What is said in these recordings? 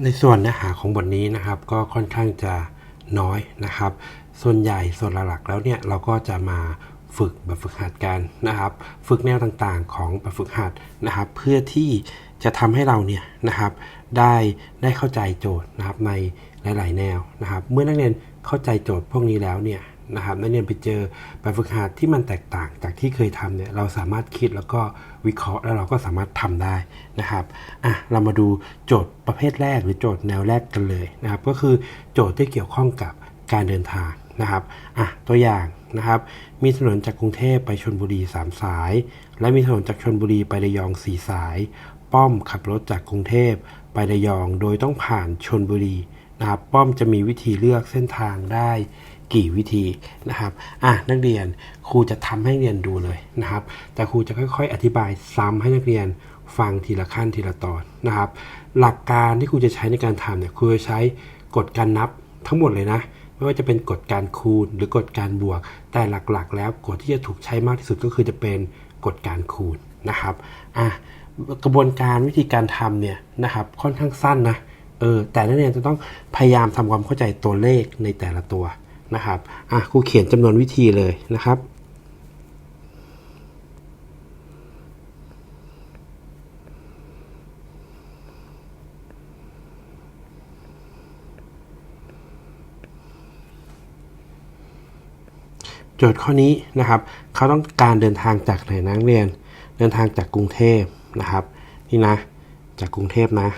ในส่วนเนื้อหาของบทนี้นะครับก็ค่อนข้างจะน้อยนะครับ ส่วนใหญ่ส่วนหลักๆแล้วเนี่ยเราก็จะมาฝึกแบบฝึกหัดกันนะครับ ฝึกแนวต่างๆของแบบฝึกหัดนะครับ เพื่อที่จะทำให้เราเนี่ยนะครับได้ได้เข้าใจโจทย์นะครับในหลาย ๆ แนวนะครับ เมื่อนักเรียนเข้าใจโจทย์พวกนี้แล้วเนี่ย นะครับนักเรียนไปเจอแบบฝึกหัดที่มันแตกต่างจากที่เคยทำเนี่ยเราสามารถคิดแล้วก็วิเคราะห์แล้วเราก็สามารถทำได้นะครับอะเรามาดูโจทย์ประเภทแรกหรือโจทย์แนวแรกกันเลยนะครับ ก็คือโจทย์ที่เกี่ยวข้องกับการเดินทางนะครับอะตัวอย่างนะครับ มีถนนจากกรุงเทพไปชลบุรี 3 สาย และมีถนนจากชลบุรีไประยอง 4 สาย ป้อมขับรถจากกรุงเทพไประยองโดยต้องผ่านชลบุรีนะครับ ป้อมจะมีวิธีเลือกเส้นทางได้ กี่วิธีนะครับอะนักเรียนครูจะทำให้เรียนดูเลยนะครับ แต่ครูจะค่อยๆ อธิบายซ้ำให้นักเรียนฟังทีละขั้นทีละตอนนะครับ หลักการที่ครูจะใช้ในการทำเนี่ยครูจะใช้กฎการนับทั้งหมดเลยนะไม่ว่าจะเป็นกฎการคูณหรือกฎการบวก แต่หลักๆ แล้วกฎที่จะถูกใช้มากที่สุดก็คือจะเป็นกฎการคูณนะครับอะกระบวนการวิธีการทำเนี่ยนะครับค่อนข้างสั้นนะเออแต่นักเรียนจะต้องพยายามทำความเข้าใจตัวเลขในแต่ละตัว นะครับอะครูเขียนจำนวนวิธีเลยนะครับโจทย์ข้อนี้นะครับเขาต้องการเดินทางจากไหนนักเรียน เดินทางจากกรุงเทพนะครับนี่นะจากกรุงเทพนะ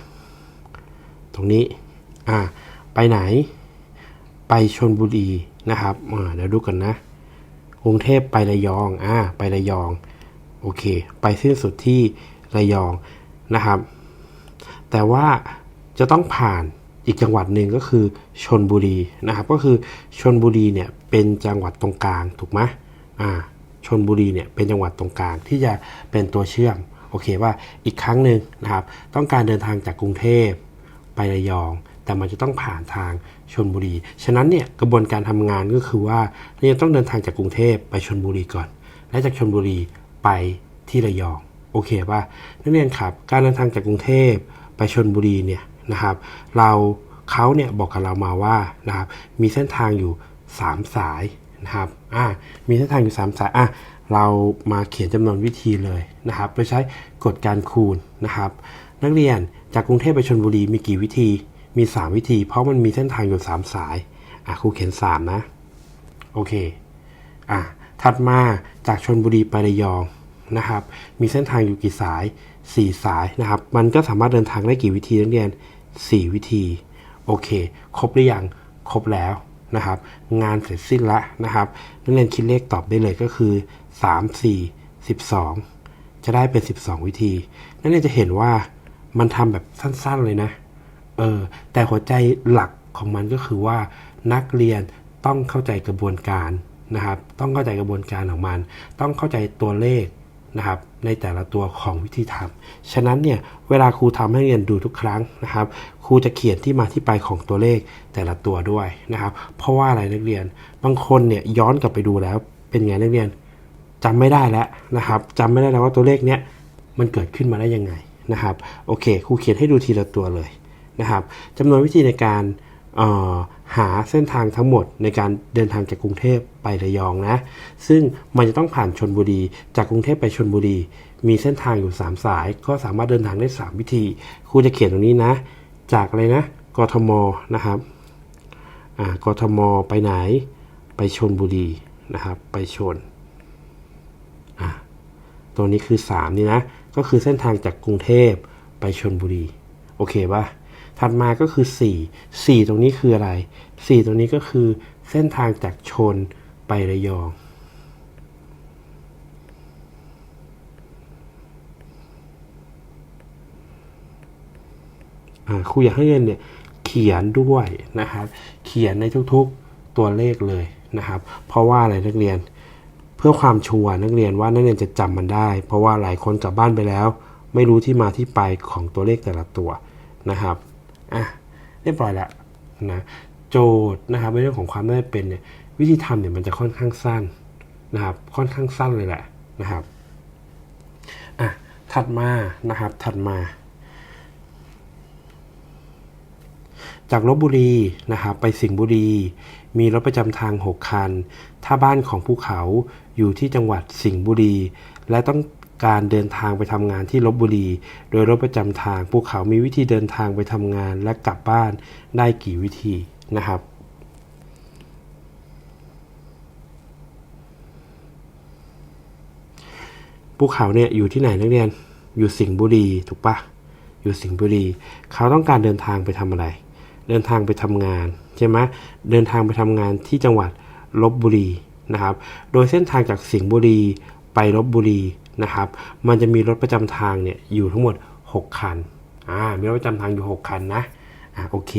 ตรงนี้อ่าไปไหน ไปชนบุรีนะครับอ่าเดี๋ยวดูกันนะกรุงเทพไประยองอ่าไประยองโอเค ไปสิ้นสุดที่ระยองนะครับ แต่ว่าจะต้องผ่านอีกจังหวัดหนึ่งก็คือชนบุรีนะครับ ก็คือชนบุรีเนี่ยเป็นจังหวัดตรงกลางถูกไหมอ่าชนบุรีเนี่ยเป็นจังหวัดตรงกลางที่จะเป็นตัวเชื่อมโอเคว่าอีกครั้งหนึ่งนะครับ ต้องการเดินทางจากกรุงเทพไประยอง แต่มันจะต้องผ่านทาง ชนบุรี ฉะนั้นเนี่ยกระบวนการทำงานก็คือว่าเราจะต้องเดินทางจากกรุงเทพไปชนบุรีก่อน และจากชนบุรีไปที่ระยอง โอเคป่ะนักเรียนครับ การเดินทางจากกรุงเทพไปชนบุรีเนี่ยนะครับ เราเขาเนี่ยบอกกับเรามาว่านะครับมีเส้นทางอยู่ 3 สายนะครับอ่ามีเส้นทางอยู่ 3 สายอะเรามาเขียนจำนวนวิธีเลยนะครับ โดยใช้กฎการคูณนะครับ นักเรียนจากกรุงเทพไปชนบุรีมีกี่วิธี มี 3 วิธี เพราะมันมีเส้นทางอยู่ 3 สาย อะครูเขียน 3 นะ โอเค อะ ถัดมาจากชนบุรีไประยองนะครับ มีเส้นทางอยู่กี่สาย 4 สายนะครับ มันก็สามารถเดินทางได้กี่วิธีนักเรียน 4 วิธี โอเค ครบหรือยัง ครบแล้วนะครับ งานเสร็จสิ้นละนะครับ นักเรียนคิดเลขตอบได้เลยก็คือ 3 4 12 จะได้เป็น 12 วิธี นักเรียนจะเห็นว่ามันทำแบบสั้นๆเลยนะ เออแต่หัวใจหลักของมันก็คือว่านักเรียนต้องเข้าใจกระบวนการนะครับ ต้องเข้าใจกระบวนการของมัน ต้องเข้าใจตัวเลขนะครับ ในแต่ละตัวของวิธีทำฉะนั้นเนี่ยเวลาครูทำให้เรียนดูทุกครั้งนะครับ ครูจะเขียนที่มาที่ไปของตัวเลขแต่ละตัวด้วยนะครับ เพราะว่าอะไรนักเรียนบางคนเนี่ยย้อนกลับไปดูแล้วเป็นไงนักเรียนจำไม่ได้แล้วนะครับจำไม่ได้แล้วว่าตัวเลขเนี้ยมันเกิดขึ้นมาได้ยังไงนะครับ โอเค ครูเขียนให้ดูทีละตัวเลย นะครับจำนวนวิธีในการหาเส้นทางทั้งหมดในการเดินทางจากกรุงเทพไประยองนะ ซึ่งมันจะต้องผ่านชนบุรี จากกรุงเทพไปชนบุรี มีเส้นทางอยู่ 3 สาย ก็สามารถเดินทางได้ 3 วิธี ครูจะเขียนตรงนี้นะ จากอะไรนะ กทม นะครับ อ่า กทม ไปไหน ไปชนบุรีนะครับ ไปชน อ่า ตัวนี้คือ 3 นี่นะ ก็คือเส้นทางจากกรุงเทพไปชนบุรี โอเคป่ะ ถัดมาก็คือ 4 4 ตรงนี้คืออะไร 4 ตรงนี้ก็คือเส้นทางจากชนไประยอง ครูอยากให้เรียนเนี่ยเขียนด้วยนะครับ เขียนในทุกๆตัวเลขเลยนะครับ เพราะว่าอะไรนักเรียน เพื่อความชัวร์นักเรียนว่านักเรียนจะจำมันได้ เพราะว่าหลายคนกลับบ้านไปแล้ว ไม่รู้ที่มาที่ไปของตัวเลขแต่ละตัวนะครับ อะเรียบร้อยล้วนะโจทย์นะครับในเรื่องของความได้เป็นเนี่ยวิธีทำเนี่ยมันจะค่อนข้างสั้นนะครับค่อนข้างสั้นเลยแหละนะครับอะถัดมานะครับถัดมา จากลบบุรีนะครับไปสิงห์บุรี มีรถประจำทาง 6 คัน ถ้าบ้านของภูเขาอยู่ที่จังหวัดสิงห์บุรี และต้อง การเดินทางไปทำงานที่ลบบุรี โดยรถประจำทางภูเขามีวิธีเดินทางไปทำงานและกลับบ้านได้กี่วิธีนะครับ ภูเขาเนี่ยอยู่ที่ไหนนักเรียน อยู่สิงห์บุรีถูกปะอยู่สิงห์บุรี เขาต้องการเดินทางไปทำอะไร เดินทางไปทำงานใช่ไหมเดินทางไปทำงานที่จังหวัดลบบุรีนะครับ โดยเส้นทางจากสิงห์บุรีไปลบบุรี นะครับ มันจะมีรถประจำทางเนี่ยอยู่ทั้งหมด 6 คันอ่ามีรถประจำทางอยู่ 6 คันนะอ่าโอเค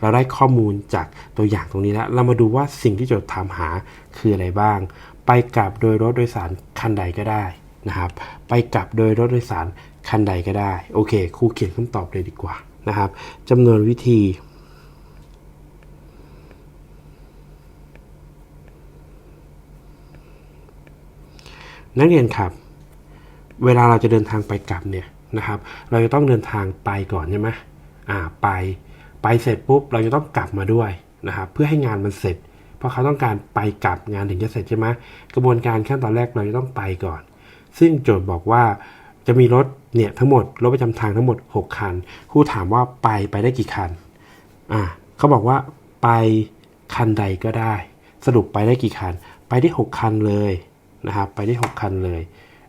เราได้ข้อมูลจากตัวอย่างตรงนี้แล้ว เรามาดูว่าสิ่งที่โจทย์ถามหาคืออะไรบ้าง ไปกลับโดยรถโดยสารคันใดก็ได้นะครับ ไปกลับโดยรถโดยสารคันใดก็ได้ โอเค ครูเขียนคำตอบเลยดีกว่านะครับจำนวนวิธีนักเรียนครับ เวลาเราจะเดินทางไปกลับเนี่ยนะครับ เราจะต้องเดินทางไปก่อนใช่ไหมอ่าไป ไปเสร็จปุ๊บเราจะต้องกลับมาด้วยนะครับ เพื่อให้งานมันเสร็จ เพราะเขาต้องการไปกลับงานถึงจะเสร็จใช่ไหมกระบวนการขั้นตอนแรกเราจะต้องไปก่อน ซึ่งโจทย์บอกว่าจะมีรถเนี่ยทั้งหมดรถประจำทางทั้งหมด 6 คันครูถามว่าไปไปได้กี่คันอ่าเขาบอกว่าไปคันใดก็ได้ สรุปไปได้กี่คัน ไปได้ 6 คันเลยนะครับ ไปได้ 6 คันเลย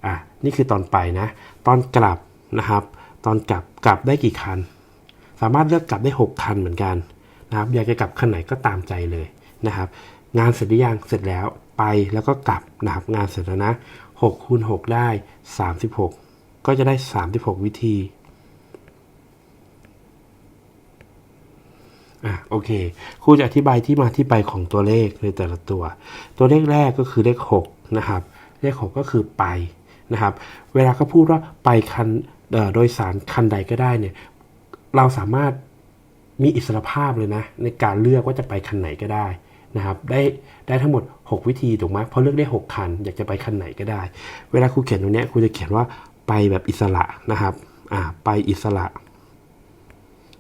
อะนี่คือตอนไปนะ ตอนกลับนะครับ ตอนกลับกลับได้กี่คัน สามารถเลือกกลับได้ 6 คันเหมือนกันนะครับ อยากจะกลับคันไหนก็ตามใจเลยนะครับ งานเสร็จหรือยังเสร็จแล้วไปแล้วก็กลับนะครับงานเสร็จแล้วนะ6คูณ6ได้ 36 ก็จะได้ 36 วิธีอะโอเคครูจะอธิบายที่มาที่ไปของตัวเลขในแต่ละตัว ตัวเลขแรกก็คือเลข 6 นะครับ เลข 6 ก็คือไป นะครับ เวลาเขาพูดว่าไปคันโดยสารคันใดก็ได้เนี่ย เราสามารถมีอิสรภาพเลยนะ ในการเลือกว่าจะไปคันไหนก็ได้นะครับ ได้ได้ทั้งหมด 6 วิธีถูกไหมเพราะเลือกได้ 6 คัน อยากจะไปคันไหนก็ได้ เวลาครูเขียนตรงเนี้ยครูจะเขียนว่าไปแบบอิสระนะครับอ่าไปอิสระ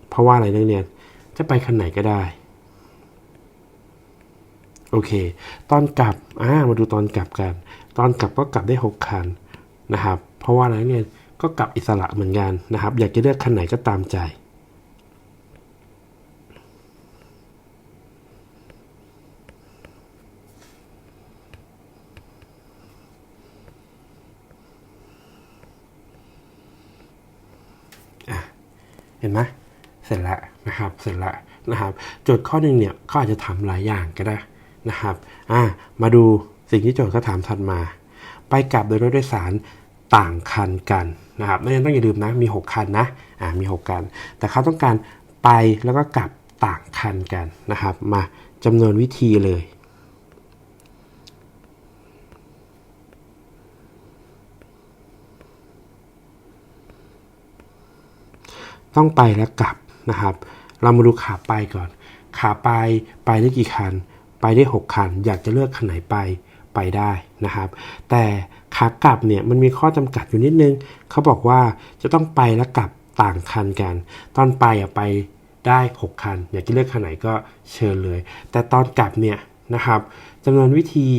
เพราะว่าอะไรนักเรียนจะไปคันไหนก็ได้โอเค ตอนกลับอ่ามาดูตอนกลับกัน ตอนกลับก็กลับได้ 6 คัน นะครับ เพราะว่าอะไรเรียก็กลับอิสระเหมือนกันนะครับ อยากจะเลือกคันไหนก็ตามใจ เห็นไหมเสร็จแล้วนะครับ เสร็จแล้วนะครับ โจทย์ข้อหนึ่งเนี่ยเขาอาจจะถามหลายอย่างก็ได้นะครับ อ่า มาดูสิ่งที่โจทย์เขาถามถัดมา ไปกลับโดยรถโดยสารต่างคันกันนะครับนักเรียนต้องอย่าลืมนะมี 6 คันนะอ่ามี 6 คัน แต่เขาต้องการไปแล้วก็กลับต่างคันกันนะครับ มาจำนวนวิธีเลยต้องไปและกลับนะครับ เรามาดูขาไปก่อน ขาไปไปได้กี่คัน ไปได้ 6 คัน อยากจะเลือกคันไหนไป ไปได้นะครับ แต่ขากลับเนี่ยมันมีข้อจำกัดอยู่นิดนึง เขาบอกว่าจะต้องไปและกลับต่างคันกัน ตอนไปอะไปได้ 6 คัน อยากจะเลือกคันไหนก็เชิญเลย แต่ตอนกลับเนี่ยนะครับจำนวนวิธี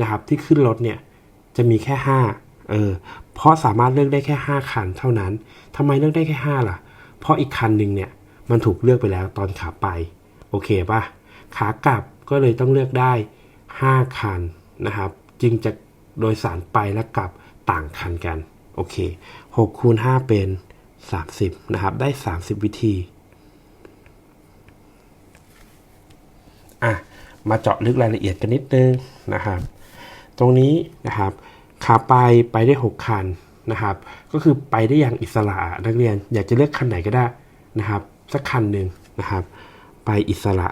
นะครับที่ขึ้นรถเนี่ยจะมีแค่ 5 เออ เพราะสามารถเลือกได้แค่ 5 คันเท่านั้นทำไมเลือกได้แค่ 5 ล่ะ เพราะอีกคันหนึ่งเนี่ยมันถูกเลือกไปแล้วตอนขาไป โอเคป่ะ ขากลับก็เลยต้องเลือกได้ 5 คัน นะครับจึงจะโดยสารไปและกลับต่างคันกันโอเค6คูณ5เป็น 30นะครับได้ 30 วิธีอะมาเจาะลึกรายละเอียดกันนิดนึงนะครับตรงนี้นะครับขาไปไปได้ 6 คันนะครับ ก็คือไปได้อย่างอิสระนักเรียนอยากจะเลือกคันไหนก็ได้นะครับ สักคันหนึ่งนะครับ ไปอิสระ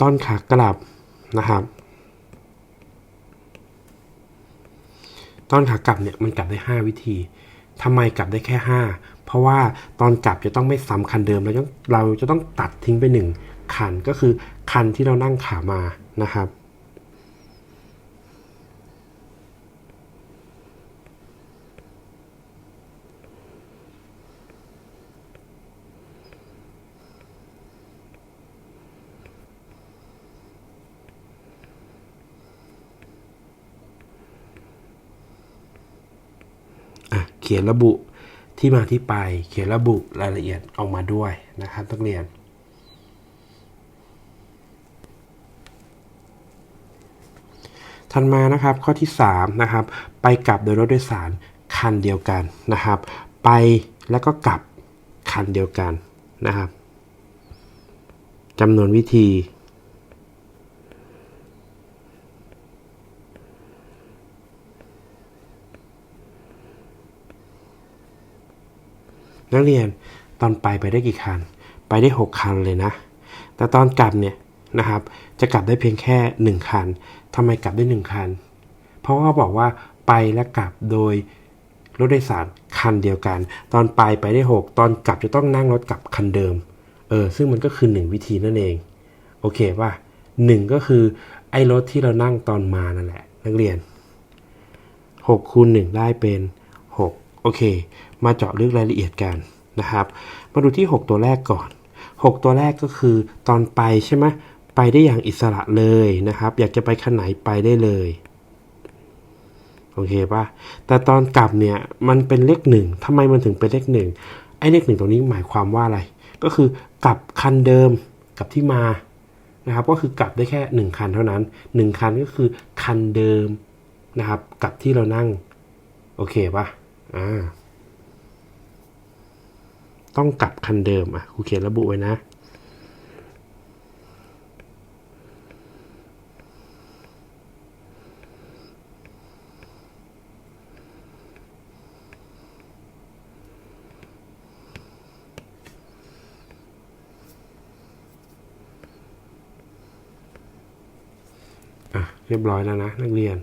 ตอนขากลับนะครับ ตอนขากลับเนี่ยมันกลับได้ 5 วิธีทำไมกลับได้แค่ 5 เพราะว่าตอนกลับจะต้องไม่ซ้ำคันเดิมเราต้องเราจะต้องตัดทิ้งไป 1 คันก็คือคันที่เรานั่งขามานะครับ อะเขียนระบุที่มาที่ไป เขียนระบุรายละเอียดออกมาด้วยนะครับนักเรียน ถัดมานะครับข้อที่3นะครับไปกลับโดยรถโดยสารคันเดียวกันนะครับ ไปแล้วก็กลับคันเดียวกันนะครับจำนวนวิธี นักเรียนตอนไปไปได้กี่คัน ไปได้ 6 คันเลยนะ แต่ตอนกลับเนี่ยนะครับจะกลับได้เพียงแค่ 1 คันทำไมกลับได้ 1 คัน เพราะว่าเขาบอกว่าไปและกลับโดยรถโดยสารคันเดียวกัน ตอนไปไปได้ 6 ตอนกลับจะต้องนั่งรถกลับคันเดิมเออซึ่งมันก็คือ 1 วิธีนั่นเอง โอเคป่ะหนึ่งก็คือไอ้รถที่เรานั่งตอนมานั่นแหละ นักเรียน6คูณ1ได้เป็น 6 โอเค มาเจาะลึกรายละเอียดกันนะครับ มาดูที่ 6 ตัวแรกก่อน 6 ตัวแรกก็คือตอนไปใช่ไหมไปได้อย่างอิสระเลยนะครับ อยากจะไปคันไหนไปได้เลยโอเคป่ะแต่ตอนกลับเนี่ยมันเป็นเลขหนึ่งทำไมมันถึงเป็นเลขหนึ่งไอ้เลขหนึ่งตรงนี้หมายความว่าอะไร ก็คือกลับคันเดิมกับที่มานะครับ ก็คือกลับได้แค่หนึ่งคันเท่านั้นหนึ่งคันก็คือคันเดิมนะครับ กับที่เรานั่ง โอเคป่ะอ่า ต้องกลับคันเดิมอะครูเขียนระบุไว้นะอะเรียบร้อยแล้วนะนักเรียน